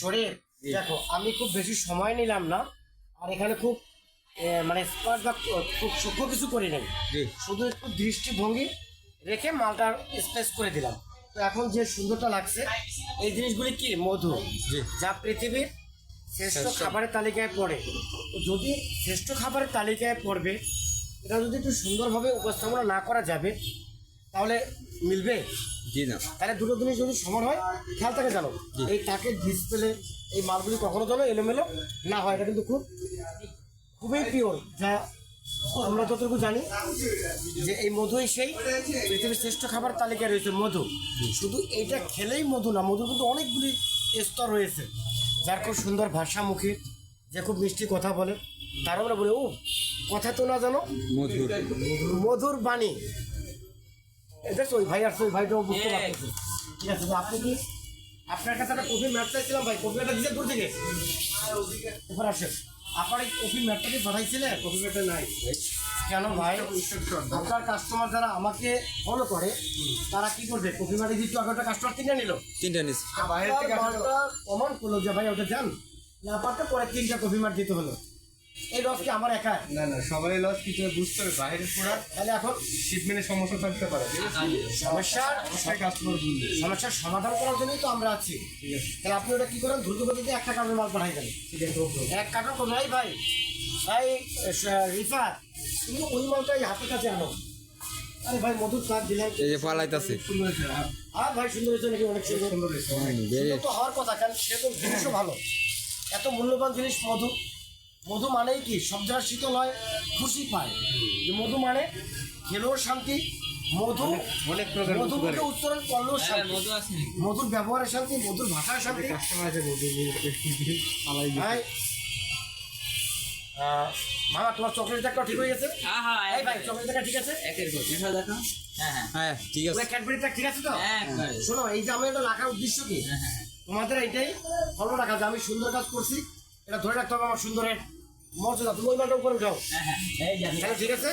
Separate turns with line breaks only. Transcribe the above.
শরীর দেখো আমি খুব বেশি সময় নিলাম না আর এখানে খুব মানে স্পার্ট বা খুব সূক্ষ্ম কিছু করি নাই। শুধু একটু দৃষ্টিভঙ্গি রেখে মালটা স্পেস করে দিলাম। তো এখন যে সুন্দরটা লাগছে এই জিনিসগুলি কি? মধু। যা পৃথিবীর শ্রেষ্ঠ
শ্রেষ্ঠ।
খাবারের তালিকায় পড়ে। তো যদি শ্রেষ্ঠ খাবারের তালিকায় পড়বে এটা যদি একটু সুন্দরভাবে উপস্থাপনা না করা যাবে তাহলে মিলবে?
জি না
তাহলে দুটো জিনিস যদি সমান হয় খেয়াল থাকে জানো। এই তাকের ডিসপ্লে এই মালগুলি কখনো যেন এলোমেলো না হয় এটা কিন্তু খুব খুবই পিওর যা আমরা যতটুকু জানি যে এই মধুই সেই পৃথিবীর শ্রেষ্ঠ খাবার তালিকায় রয়েছে মধু। শুধু এইটা খেলেই মধু না মধু কিন্তু অনেকগুলি স্তর রয়েছে যার খুব সুন্দর ভাষা মুখে যে খুব মিষ্টি কথা বলে। তার আমরা বলি ও কথা তো না জানো?
মধুর।
মধুর বাণী। এটা ওই ভাই ওই ভাইটাও বুঝতে পারতেছে। ঠিক আছে আপনি কি আপনার কাছে একটা কফি ম্যাট চাইছিলাম ভাই দিতে দূর থেকে। এবার আসেন। আপনার এই কফি ম্যাটটা কি পাঠাইছিলেন কফি ম্যাটটা নাই। কেন ভাই? আপনার কাস্টমার যারা আমাকে ফলো করে তারা কি করবে? কফি ম্যাটে দিতে একটা কাস্টমার কিনে নিল?
তিনটা নিস
বাইরের থেকে প্রমাণ করল যে ভাই ওটা যান না পারতে পরে তিনটা কফি ম্যাট দিতে হলো। এই রস কি আমার একা
না না সবাই লস কিছু বুঝতে হবে বাইরের প্রোডাক্ট
তাহলে এখন
শিপমেন্টের সমস্যা থাকতে পারে
সমস্যার
সেটা কাস্টমার বুঝবে
সমস্যার সমাধান করার জন্যই তো আমরা আছি। তাহলে আপনি ওটা কি করেন? দ্রুত গতিতে একটা কার্টন মাল পাঠাই দেন।
ঠিক আছে ওকে
এক কার্টন নাই ভাই। ভাই রিফাত তুমি ওই মালটা এই হাতের কাছে আনো। আরে ভাই মধুর কাজ দিলেন
এই যে পালাইতাছে।
সুন্দর হয়েছে হ্যাঁ,
আর ভাই সুন্দর হয়েছে নাকি অনেক সুন্দর?
সুন্দর হয়েছে
তো হওয়ার কথা কারণ সে তো জিনিসও ভালো। এত মূল্যবান জিনিস মধু। মধু মানেই কি? সব জায়গায় শীতল হয় খুশি পায়। যে মধু মানে খেলেও শান্তি মধু
অনেক প্রকার
মধু। মুখে উচ্চারণ করলেও শান্তি। মধুর ব্যবহারের শান্তি মধুর ভাষার শান্তি।
কাস্টমার আছে পালাই
ভাই মামা তোমার চকলেট দেখা ঠিক হয়ে গেছে?
হ্যাঁ হ্যাঁ
এই ভাই চকলেট দেখা ঠিক আছে?
একের পর। এটা দেখো। হ্যাঁ হ্যাঁ।
হ্যাঁ ঠিক আছে।
ক্যাডবেরিটা ঠিক আছে তো?
একবারে।
শোনো এই যে আমি এটা রাখার উদ্দেশ্য কি?
হ্যাঁ হ্যাঁ।
তোমাদের এইটাই। ফলো রাখা যে আমি সুন্দর কাজ করছি এটা ধরে রাখতে হবে আমার সুন্দরের। মর্যাদা তুমি ওই মালটা উপরে উঠাও।
হ্যাঁ হ্যাঁ এই যে আমি-
তাহলে ঠিক আছে?